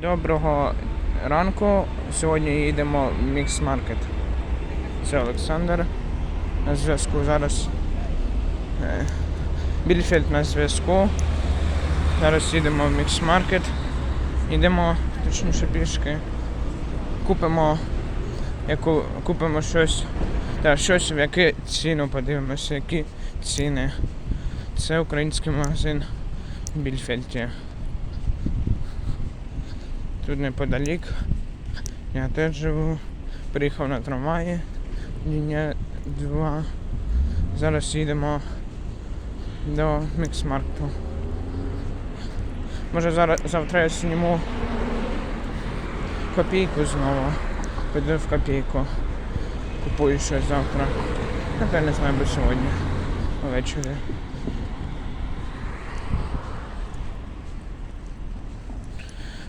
Доброго ранку. Сьогодні їдемо в Мікс Маркет. Це Олександр. На зв'язку зараз. е, Більфельд на зв'язку. Зараз їдемо в Мікс Маркет. Йдемо точніше пішки. Купимо, яку, купимо щось. Та, щось, в яку ціну подивимося, які ціни. Це український магазин в Більфельді. Тут неподалік. Я теж живу. Приїхав на трамваї. Лінія 2. Зараз їдемо до міксмаркту. Може зараз завтра я зніму копійку знову. Піду в копійку. Купую щось завтра. А я не знаю, бо сьогодні. Ввечері.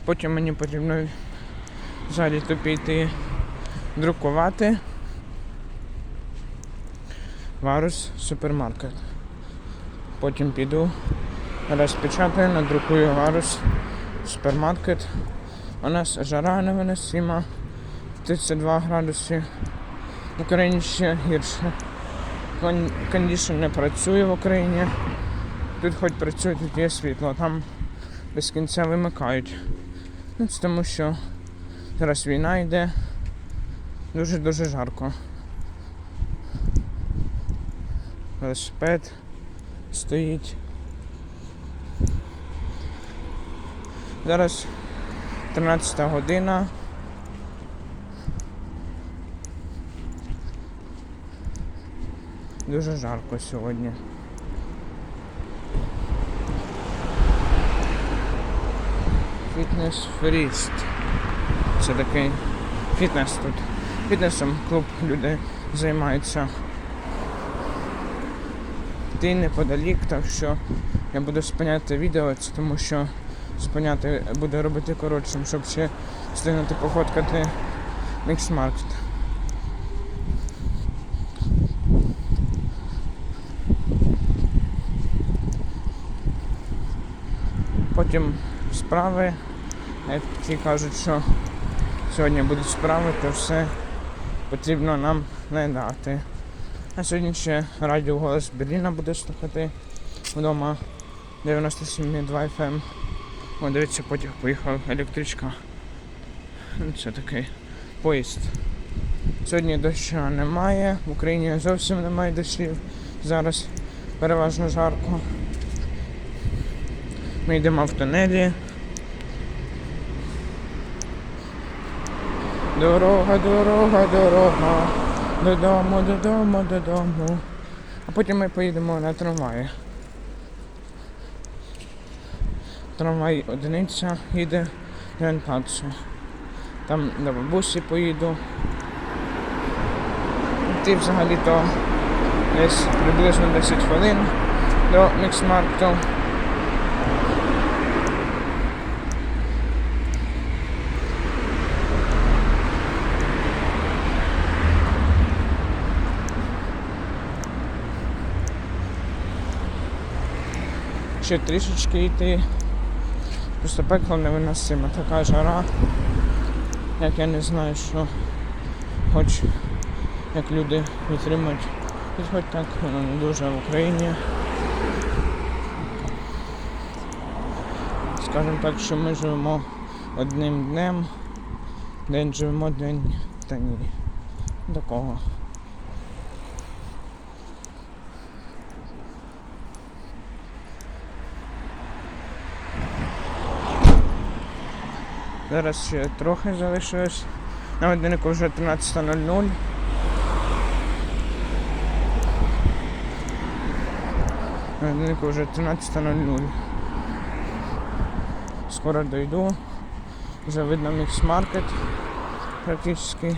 Потім мені потрібно то піти друкувати варус супермаркет. Потім піду, розпечатаю, надрукую варус супермаркет. У нас жара невиносима, 32 градуси. В Україні ще гірше. Кондішн не працює в Україні. Тут хоч працює, тут є світло, там без кінця вимикають. Ну, тому що зараз війна йде. Дуже-дуже жарко. Велосипед стоїть. Зараз 13 година. Дуже жарко сьогодні. Фітнес Фріст. Це такий фітнес тут. Фітнесом клуб люди займаються. Ти неподалік, так що я буду спиняти відео, це тому що спиняти буду робити коротшим, щоб ще встигнути пофоткати міксмаркет. Потім справи. Ті кажуть, що сьогодні будуть справи, то все потрібно нам не дати. А сьогодні ще радіо Голос Берліна буде слухати вдома 97,2 FM. О, дивіться, потяг поїхав електричка. Ну, Це такий поїзд. Сьогодні дощу немає, в Україні зовсім немає дощів. Зараз переважно жарко. Ми йдемо в тунелі. Дорога, дорога, дорога. Додому, додому, додому. А потім ми поїдемо на трамваї. Трамвай одиниця їде до Енпацу. Там до бабусі поїду. Ти взагалі-то десь приблизно 10 хвилин до міксмаркту. Ще трішечки йти. Просто пекло невиносимо. Така жара. Як я не знаю, що хоч як люди витримують. Хоч так воно не дуже в Україні. Скажемо так, що ми живемо одним днем, день живемо, день та ні. Такого. Зараз ще трохи залишилось. На годиннику вже 13.00. На годиннику вже 13.00. Скоро дойду. Вже видно мікс маркет практично.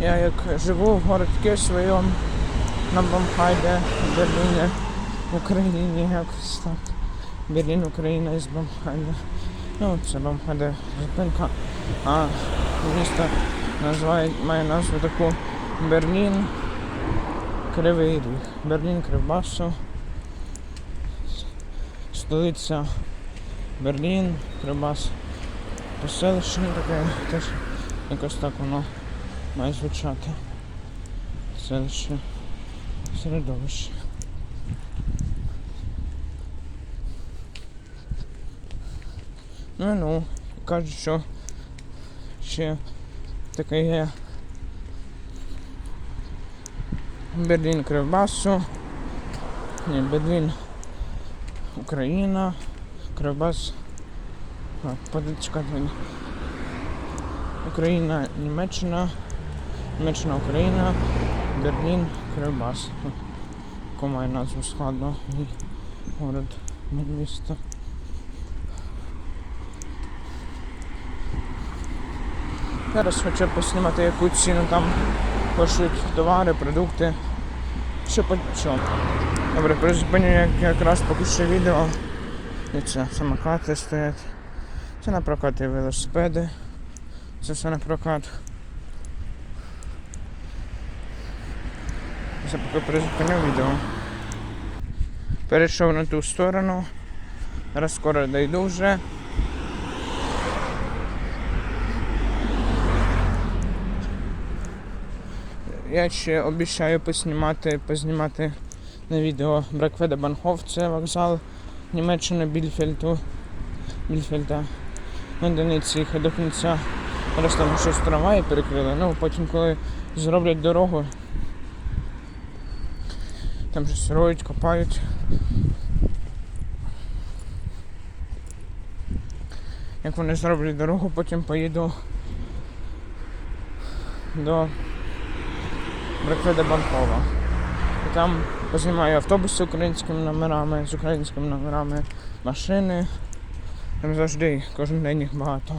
Я як живу в городке своєму, на Бамхайде, в Берліні, в Україні, якось так. Берлін, Україна із Бамхайде. Ну, це Бамхайде зупинка. А місто називає, має назву таку Берлін. Кривий Ріг. Берлін Кривбасу. Столиця Берлін, Кривбас. Поселище таке теж якось так воно має звучати. Селище середовище. Ну ну, кажуть, що ще таке є Берлін Кривбасу. Ні, Берлін Україна, Кривбас. Подичка Україна, Німеччина, Німеччина, Україна, Берлін, Кривбас. Яку має назву складно. Мій город, місто. Зараз хочу поснімати яку ціну там коштують товари, продукти. Що по чому. Добре, призупиню як, якраз поки що відео. І самокати стоять. Це на прокат і велосипеди. Це все на прокат. Це поки призупиню відео. Перейшов на ту сторону. Зараз скоро дойду вже. Я ще обіцяю поснімати, познімати на відео Бракведа Банхоф, це вокзал Німеччини Більфельту. Більфельта. На Дониці їх до кінця. Зараз там щось трамваї перекрили. Ну, потім, коли зроблять дорогу, там щось роють, копають. Як вони зроблять дорогу, потім поїду до Бракведа Банкова. І там познімаю автобуси українськими номерами, з українськими номерами, машини. Там завжди кожен день їх багато.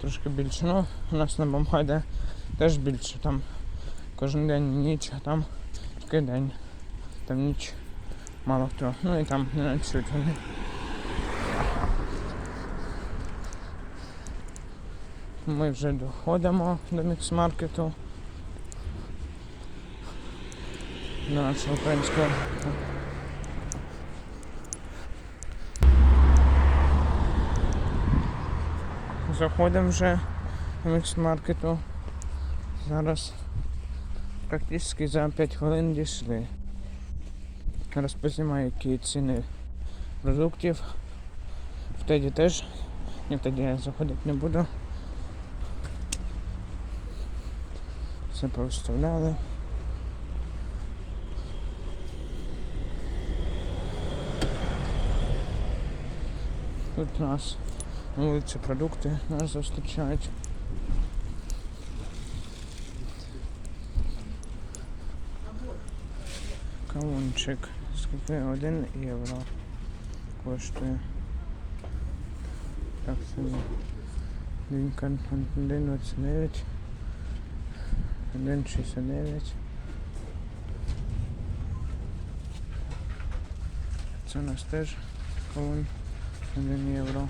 Трошки більше. Ну, у нас на Бамхайде теж більше. Там кожен день ніч, а там тільки день. Там ніч мало хто. Ну і там не ночують вони. Ми вже доходимо до мікс-маркету. До нашого українського. Заходимо вже до мікс-маркету. Зараз практично за 5 хвилин дійшли. Зараз познімаю, які ціни продуктів. В Теді теж. Ні, в Теді я заходити не буду. Все повиставляли. Тут у нас на вулиці продукти нас зустрічають. Кавунчик. Скільки? Один євро коштує. Так, це один 1,29. 1,69. Це у нас теж кавун. 1 євро.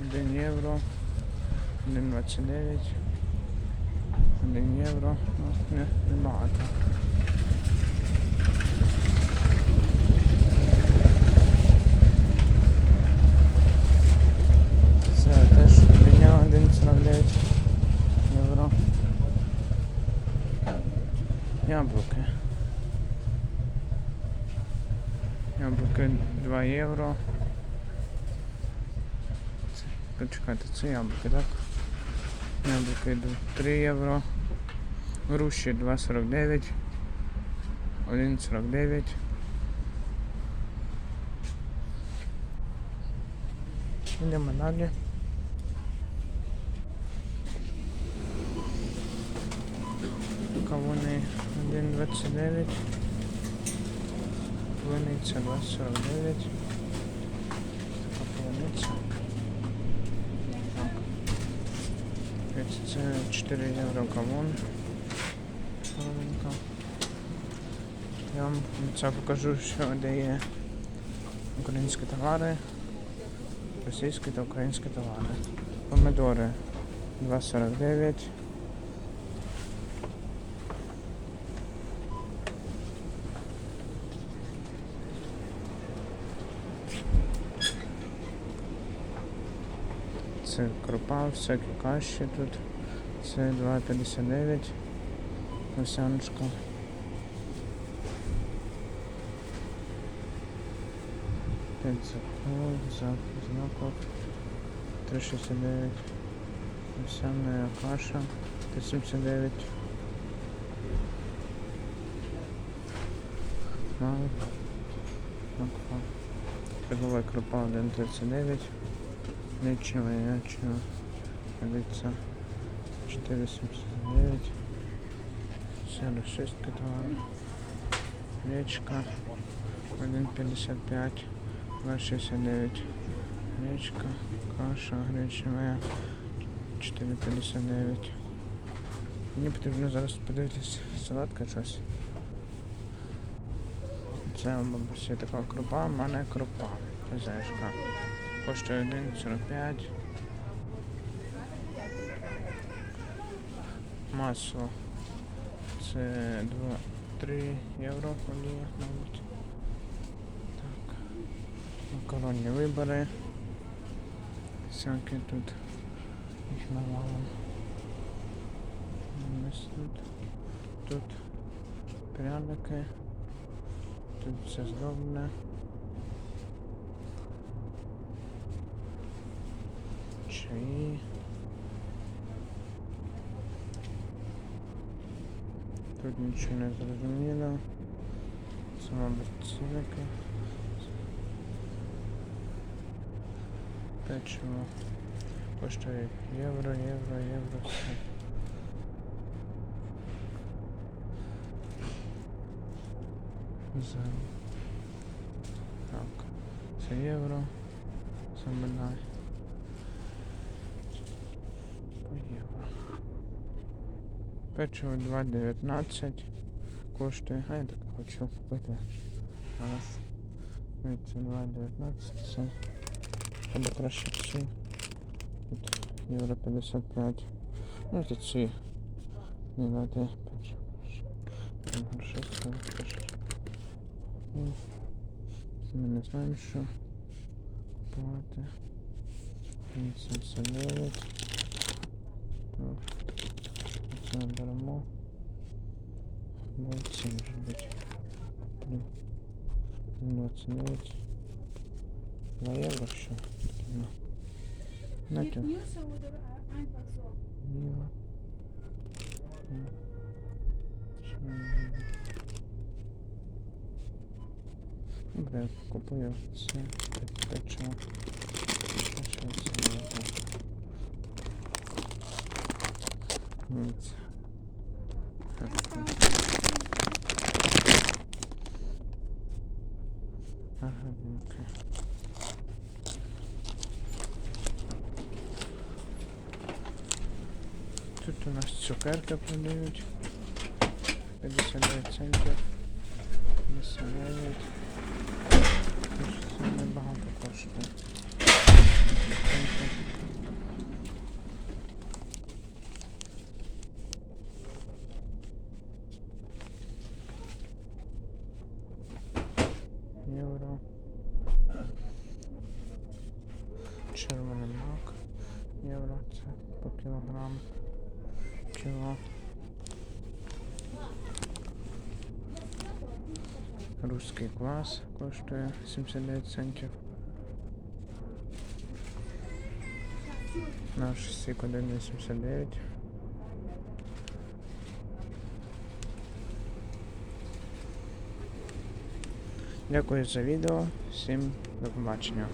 1 євро. 1,29. 1 євро. Ну, не, небагато. Це теж міня 1,49 євро. Яблуки. Яблуки 2 євро. Почекайте, це яблуки, так? Яблуки йдуть 3 євро. Груші 2,49. 1,49. Йдемо далі. Кавуни 1,29. Полуниця 249. Така полуниця. Це 4 євро камон. Половинка. Я вам це покажу, що де є українські товари, російські та українські товари. Помидори 2,49. Це крупа, всякі каші тут. Це 2,59. Овсяночка. Пять заков, зак- знаков. 369. Овсяная каша. 379. Мало. Крупа 1,39. Нічого, ячного. Лиця 479. Сыр шестка товар. Речка 1,55. 2,69. Речка. Каша гречневая 4,59. Мені потрібно зараз подивитись салатка щось. Це бабусі така крупа, в мене крупа. Хазяйська. Коштує 1,45. Масло. Це 2-3 євро олія, мабуть. Так. Макаронні вибори. Всякі тут їх навалом. Ось тут. Тут пряники. Тут все зроблене. Чаї. Тут нічого не зрозуміло. Це, мабуть, цінники. Печиво. Коштує євро, євро, євро. Все. За. Так. Це євро. Заминай. По євро. Печиво 2,19 коштує. А я так хочу купити. Зараз. Це 2,19. Це або краще ці. Тут євро 55. Ну це ці. Не дати печиво. Ми не знаємо, що купувати. 79. Ну, Це беремо. 27 може бути. Блін. 29. 2 євро що? Ну. На тю. Nieuwste oder einfach so? Ніла. Добре, купую це пе- печиво. Печиво це не Тут у нас цукерки продають. 59 центів. 59. Тож Це небагато коштує. Євро. Червоний мак. Євро це по кілограм. Кіло. Русский клас коштує 79 центів. Наш сік 1,89. Дякую за відео. Всім до побачення.